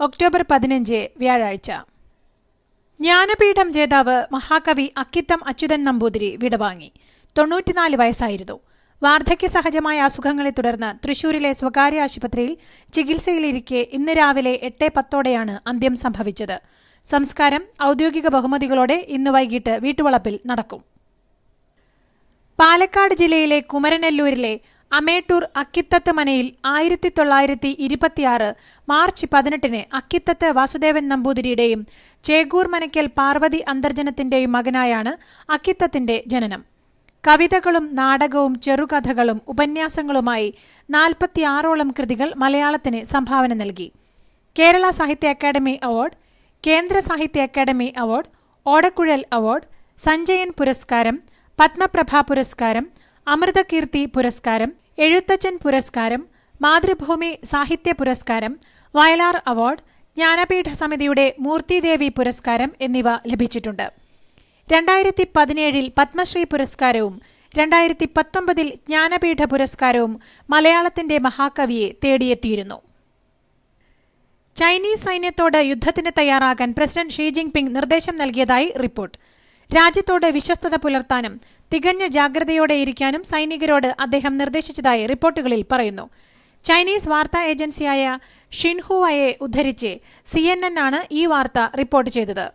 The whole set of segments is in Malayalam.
ഒക്ടോബർ പതിനഞ്ച് വ്യാഴാഴ്ച. ജ്ഞാനപീഠം ജേതാവ് മഹാകവി അക്കിത്തം അച്യുതൻ നമ്പൂതിരി വിടവാങ്ങി. തൊണ്ണൂറ്റിനാല് വയസ്സായിരുന്നു. വാർദ്ധക്യ സഹജമായ അസുഖങ്ങളെ തുടർന്ന് തൃശൂരിലെ സ്വകാര്യ ആശുപത്രിയിൽ ചികിത്സയിലിരിക്കെ ഇന്ന് രാവിലെ എട്ട് പത്തോടെയാണ് അന്ത്യം സംഭവിച്ചത്. സംസ്കാരം ഔദ്യോഗിക ബഹുമതികളോടെ ഇന്ന് വൈകിട്ട് വീട്ടുവളപ്പിൽ നടക്കും. പാലക്കാട് ജില്ലയിലെ കുമരനെല്ലൂരിലെ അമേട്ടൂർ അക്കിത്തത്ത് മനയിൽ ആയിരത്തി തൊള്ളായിരത്തി ഇരുപത്തിയാറ് മാർച്ച് പതിനെട്ടിന് അക്കിത്തത്ത് വാസുദേവൻ നമ്പൂതിരിയുടെയും ചേഗൂർ മനയ്ക്കൽ പാർവതി അന്തർജനത്തിന്റെയും മകനായാണ് അക്കിത്തത്തിന്റെ ജനനം. കവിതകളും നാടകവും ചെറുകഥകളും ഉപന്യാസങ്ങളുമായി നാൽപ്പത്തിയാറോളം കൃതികൾ മലയാളത്തിന് സംഭാവന നൽകി. കേരള സാഹിത്യ academy award Kendra Sahitya Akademi award Odakkuzhal award Sanjayan പുരസ്കാരം പത്മപ്രഭ പുരസ്കാരം അമൃതകീർത്തി പുരസ്കാരം എഴുത്തച്ഛൻ പുരസ്കാരം മാതൃഭൂമി സാഹിത്യ പുരസ്കാരം വയലാർ അവാർഡ് ജ്ഞാനപീഠ സമിതിയുടെ മൂർത്തിദേവി പുരസ്കാരം എന്നിവ ലഭിച്ചിട്ടുണ്ട്. രണ്ടായിരത്തി പതിനേഴിൽ പത്മശ്രീ പുരസ്കാരവും രണ്ടായിരത്തി പത്തൊമ്പതിൽ ജ്ഞാനപീഠ പുരസ്കാരവും മലയാളത്തിന്റെ മഹാകവിയെ തേടിയെത്തിയിരുന്നു. ചൈനീസ് സൈന്യത്തോട് യുദ്ധത്തിന് തയ്യാറാകാൻ പ്രസിഡന്റ് ഷീ ജിൻപിങ് നിർദ്ദേശം നൽകിയതായി റിപ്പോർട്ട്. രാജ്യത്തോട് വിശ്വസ്തത പുലർത്താനും തികഞ്ഞ ജാഗ്രതയോടെ ഇരിക്കാനും സൈനികരോട് അദ്ദേഹം നിർദ്ദേശിച്ചതായി റിപ്പോർട്ടുകളിൽ പറയുന്നു. ചൈനീസ് വാർത്താ ഏജൻസിയായ ഷിൻഹുവയെ ഉദ്ധരിച്ച് സി എൻ എൻ ആണ് ഈ വാർത്ത റിപ്പോർട്ട് ചെയ്തത്.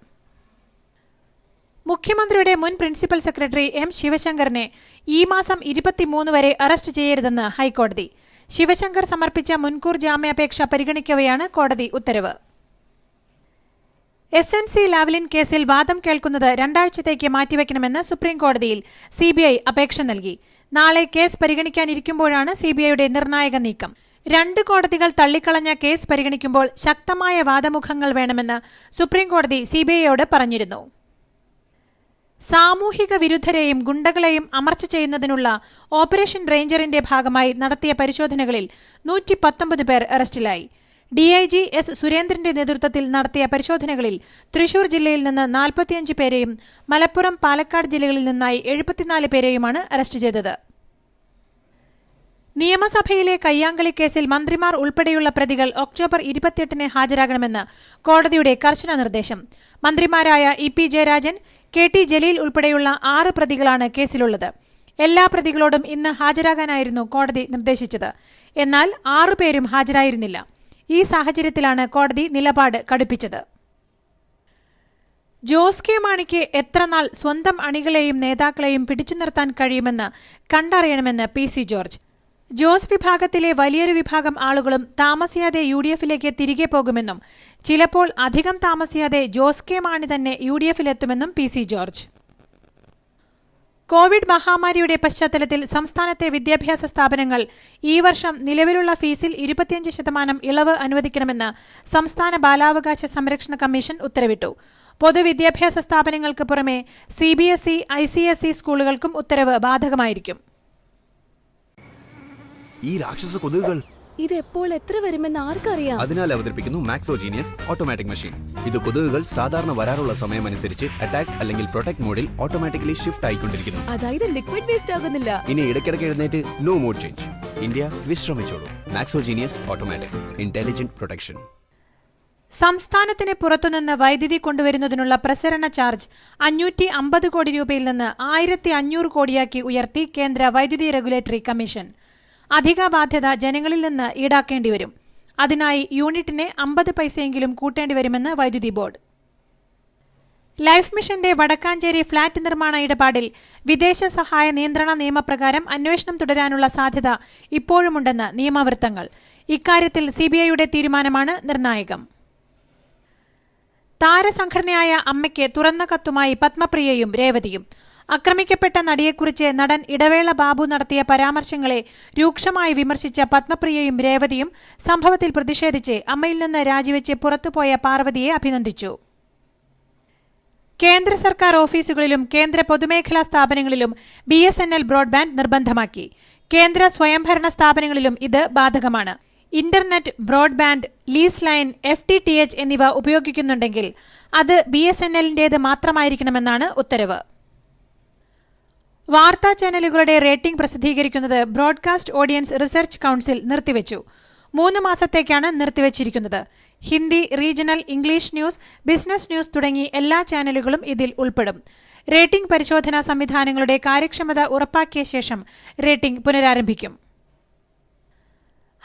മുഖ്യമന്ത്രിയുടെ മുൻ പ്രിൻസിപ്പൽ സെക്രട്ടറി എം ശിവശങ്കറിനെ ഈ മാസം ഇരുപത്തിമൂന്ന് വരെ അറസ്റ്റ് ചെയ്യരുതെന്ന് ഹൈക്കോടതി. ശിവശങ്കർ സമർപ്പിച്ച മുൻകൂർ ജാമ്യാപേക്ഷ പരിഗണിക്കവെയാണ് കോടതി ഉത്തരവ്. എസ് എൻ സി ലാവ്ലിൻ കേസിൽ വാദം കേൾക്കുന്നത് രണ്ടാഴ്ചത്തേക്ക് മാറ്റിവെക്കണമെന്ന് സുപ്രീംകോടതിയിൽ സി ബി ഐ അപേക്ഷ നൽകി. നാളെ കേസ് പരിഗണിക്കാനിരിക്കുമ്പോഴാണ് സി ബി ഐയുടെ നിർണായക നീക്കം. രണ്ട് കോടതികൾ തള്ളിക്കളഞ്ഞ കേസ് പരിഗണിക്കുമ്പോൾ ശക്തമായ വാദമുഖങ്ങൾ വേണമെന്ന് സുപ്രീംകോടതി സി ബി ഐയോട് പറഞ്ഞിരുന്നു. സാമൂഹിക വിരുദ്ധരെയും ഗുണ്ടകളെയും അമർച്ച ചെയ്യുന്നതിനുള്ള ഓപ്പറേഷൻ റേഞ്ചറിന്റെ ഭാഗമായി നടത്തിയ പരിശോധനകളിൽ നൂറ്റി പേർ അറസ്റ്റിലായി. ഡിഐജി എസ് സുരേന്ദ്രന്റെ നേതൃത്വത്തിൽ നടത്തിയ പരിശോധനകളിൽ തൃശൂർ ജില്ലയിൽ നിന്ന് നാൽപ്പത്തിയഞ്ച് പേരെയും മലപ്പുറം പാലക്കാട് ജില്ലകളിൽ നിന്നായി എഴുപത്തിനാല് പേരെയുമാണ് അറസ്റ്റ് ചെയ്തത്. നിയമസഭയിലെ കയ്യാങ്കളി കേസിൽ മന്ത്രിമാർ ഉൾപ്പെടെയുള്ള പ്രതികൾ ഒക്ടോബർ ഇരുപത്തിയെട്ടിന് ഹാജരാകണമെന്ന് കോടതിയുടെ കർശന നിർദ്ദേശം. മന്ത്രിമാരായ E P Jayarajan K T Jaleel ഉൾപ്പെടെയുള്ള ആറ് പ്രതികളാണ് കേസിലുള്ളത്. എല്ലാ പ്രതികളോടും ഇന്ന് ഹാജരാകാനായിരുന്നു കോടതി നിർദ്ദേശിച്ചത്. എന്നാൽ ആറുപേരും ഹാജരായിരുന്നില്ല. ഈ സാഹചര്യത്തിലാണ് കോടതി നിലപാട് കടുപ്പിച്ചത്. ജോസ് കെ. മാണിക്ക് എത്രനാൾ സ്വന്തം അണികളെയും നേതാക്കളെയും പിടിച്ചു നിർത്താൻ കഴിയുമെന്ന് കണ്ടറിയണമെന്ന് പി. സി. ജോർജ്. ജോസ് വിഭാഗത്തിലെ വലിയൊരു വിഭാഗം ആളുകളും താമസിയാതെ യു ഡി എഫിലേക്ക് തിരികെ പോകുമെന്നും ചിലപ്പോൾ അധികം താമസിയാതെ ജോസ് കെ. മാണി തന്നെ യു ഡി എഫിലെത്തുമെന്നും പി. സി. ജോർജ്. കോവിഡ് മഹാമാരിയുടെ പശ്ചാത്തലത്തിൽ സംസ്ഥാനത്തെ വിദ്യാഭ്യാസ സ്ഥാപനങ്ങൾ ഈ വർഷം നിലവിലുള്ള ഫീസിൽ ഇരുപത്തിയഞ്ച് ശതമാനം ഇളവ് അനുവദിക്കണമെന്ന് സംസ്ഥാന ബാലാവകാശ സംരക്ഷണ കമ്മീഷൻ ഉത്തരവിട്ടു. പൊതുവിദ്യാഭ്യാസ സ്ഥാപനങ്ങൾക്ക് പുറമെ C B S E I C S E സ്കൂളുകൾക്കും ഉത്തരവ് ബാധകമായിരിക്കും. ഈ ഇത് എപ്പോൾ എത്ര വരുമെന്ന് ആർക്കറിയാം? അതിനാൽ അവതരിപ്പിക്കുന്നു മാക്സോജീനിയസ് ഓട്ടോമാറ്റിക് മെഷീൻ ഇത് കൊതുകുകൾ സാധാരണ വരാറുള്ള സമയമനുസരിച്ച് അറ്റാക്ക് അല്ലെങ്കിൽ പ്രൊട്ടക്ട് മോഡിൽ ഓട്ടോമാറ്റിക്കലി ഷിഫ്റ്റ് ആയിക്കൊണ്ടിരിക്കുന്നു. അതായത് ലിക്വിഡ് വേസ്റ്റ് ആകുന്നില്ല. ഇനി ഇടയ്ക്കിടയ്ക്ക് എഴുന്നേറ്റ് നോ മോഡ് ചേഞ്ച് ഇന്ത്യ വിശ്രമിച്ചോളൂ. Maxo Genius automatic intelligent protection സംസ്ഥാനത്തിന് പുറത്തുനിന്ന് വൈദ്യുതി കൊണ്ടുവരുന്നതിനുള്ള പ്രസരണ ചാർജ് അഞ്ഞൂറ്റി അമ്പത് കോടി രൂപയിൽ നിന്ന് ആയിരത്തി അഞ്ഞൂറ് കോടിയാക്കി ഉയർത്തി കേന്ദ്ര വൈദ്യുതി റെഗുലേറ്ററി കമ്മീഷൻ. അധിക ബാധ്യത ജനങ്ങളിൽ നിന്ന് ഈടാക്കേണ്ടി വരും. അതിനായി യൂണിറ്റിന് അമ്പത് പൈസയെങ്കിലും കൂട്ടേണ്ടി വരുമെന്ന് വൈദ്യുതി ബോർഡ്. ലൈഫ് മിഷന്റെ വടക്കാഞ്ചേരി ഫ്ളാറ്റ് നിർമ്മാണ ഇടപാടിൽ വിദേശ സഹായ നിയന്ത്രണ നിയമപ്രകാരം അന്വേഷണം തുടരാനുള്ള സാധ്യത ഇപ്പോഴുമുണ്ടെന്ന് നിയമവൃത്തങ്ങൾ. ഇക്കാര്യത്തിൽ സിബിഐയുടെ തീരുമാനമാണ് നിർണായകം. താരസംഘടനയായ അമ്മയ്ക്ക് തുറന്ന കത്തുമായി പത്മപ്രിയയും രേവതിയും. ആക്രമിക്കപ്പെട്ട നടിയെക്കുറിച്ച് നടൻ ഇടവേള ബാബു നടത്തിയ പരാമർശങ്ങളെ രൂക്ഷമായി വിമർശിച്ച പത്മപ്രിയയും രേവതിയും സംഭവത്തിൽ പ്രതിഷേധിച്ച് അമ്മയിൽ നിന്ന് രാജിവെച്ച് പുറത്തുപോയ പാർവതിയെ അഭിനന്ദിച്ചു. കേന്ദ്ര സർക്കാർ ഓഫീസുകളിലും കേന്ദ്ര പൊതുമേഖലാ സ്ഥാപനങ്ങളിലും B S N L broadband നിർബന്ധമാക്കി. കേന്ദ്ര സ്വയംഭരണ സ്ഥാപനങ്ങളിലും ഇത് ബാധകമാണ്. Internet broadband lease line F T T H എന്നിവ ഉപയോഗിക്കുന്നുണ്ടെങ്കിൽ അത് ബി എസ് എൻ എല്ലിന്റേത് മാത്രമായിരിക്കണമെന്നാണ് ഉത്തരവ്. വാർത്താ ചാനലുകളുടെ റേറ്റിംഗ് പ്രസിദ്ധീകരിക്കുന്നത് ബ്രോഡ്കാസ്റ്റ് ഓഡിയൻസ് റിസർച്ച് കൌൺസിൽ നിർത്തിവച്ചു. മൂന്ന് മാസത്തേക്കാണ് നിർത്തിവച്ചിരിക്കുന്നത്. Hindi regional English news business news തുടങ്ങി എല്ലാ ചാനലുകളും ഇതിൽ ഉൾപ്പെടും. റേറ്റിംഗ് പരിശോധനാ സംവിധാനങ്ങളുടെ കാര്യക്ഷമത ഉറപ്പാക്കിയ ശേഷം റേറ്റിംഗ് പുനരാരംഭിക്കും.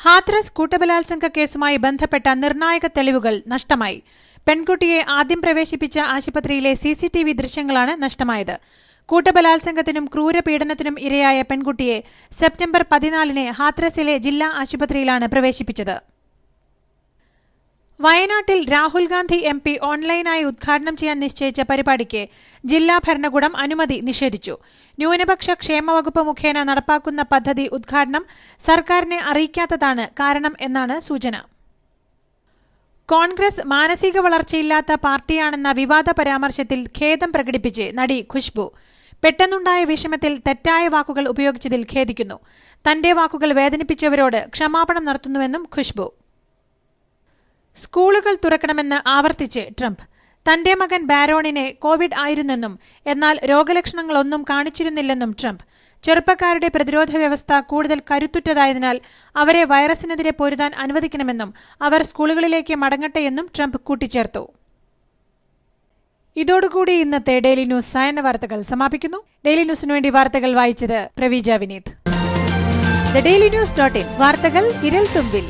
ഹാത്രസ് കൂട്ടബലാത്സംഗ കേസുമായി ബന്ധപ്പെട്ട നിർണായക തെളിവുകൾ നഷ്ടമായി. പെൺകുട്ടിയെ ആദ്യം പ്രവേശിപ്പിച്ച ആശുപത്രിയിലെ സിസിടിവി ദൃശ്യങ്ങളാണ് നഷ്ടമായത്. കൂട്ടബലാത്സംഗത്തിനും ക്രൂരപീഡനത്തിനും ഇരയായ പെൺകുട്ടിയെ സെപ്റ്റംബർ പതിനാലിന് ഹാത്രസിലെ ജില്ലാ ആശുപത്രിയിലാണ് പ്രവേശിപ്പിച്ചത്. വയനാട്ടിൽ രാഹുൽ ഗാന്ധി എം പി ഓൺലൈനായി ഉദ്ഘാടനം ചെയ്യാൻ നിശ്ചയിച്ച പരിപാടിക്ക് ജില്ലാ ഭരണകൂടം അനുമതി നിഷേധിച്ചു. ന്യൂനപക്ഷ ക്ഷേമവകുപ്പ് മുഖേന നടപ്പാക്കുന്ന പദ്ധതി ഉദ്ഘാടനം സർക്കാരിനെ അറിയിക്കാത്തതാണ് കാരണം എന്നാണ് സൂചന. കോൺഗ്രസ് മാനസിക വളർച്ചയില്ലാത്ത പാർട്ടിയാണെന്ന വിവാദ പരാമർശത്തിൽ ഖേദം പ്രകടിപ്പിച്ച് നടി ഖുഷ്ബു പെട്ടെന്നുണ്ടായ വിഷമത്തിൽ തെറ്റായ വാക്കുകൾ ഉപയോഗിച്ചതിൽ ഖേദിക്കുന്നു. തന്റെ വാക്കുകൾ വേദനിപ്പിച്ചവരോട് ക്ഷമാപണം നടത്തുന്നുവെന്നും ഖുഷ്ബു സ്കൂളുകൾ തുറക്കണമെന്ന് ആവർത്തിച്ച് ട്രംപ്. തന്റെ മകൻ ബാരോണിനെ കോവിഡ് ആയിരുന്നെന്നും എന്നാൽ രോഗലക്ഷണങ്ങളൊന്നും കാണിച്ചിരുന്നില്ലെന്നും ട്രംപ്. ചെറുപ്പക്കാരുടെ പ്രതിരോധ വ്യവസ്ഥ കൂടുതൽ കരുത്തുറ്റതായതിനാൽ അവരെ വൈറസിനെതിരെ പൊരുതാൻ അനുവദിക്കണമെന്നും അവർ സ്കൂളുകളിലേക്ക് മടങ്ങട്ടെ എന്നും ട്രംപ് കൂട്ടിച്ചേർത്തു. ഇതോടുകൂടി ഇന്നത്തെ ഡെയിലി ന്യൂസ് സായന വാർത്തകൾ സമാപിക്കുന്നു. ഡെയിലി ന്യൂസിനു വേണ്ടി വാർത്തകൾ വായിച്ചത് Praveeja Vineeth daily news dot in. വാർത്തകൾ ഇരൽ തുമ്പിൽ.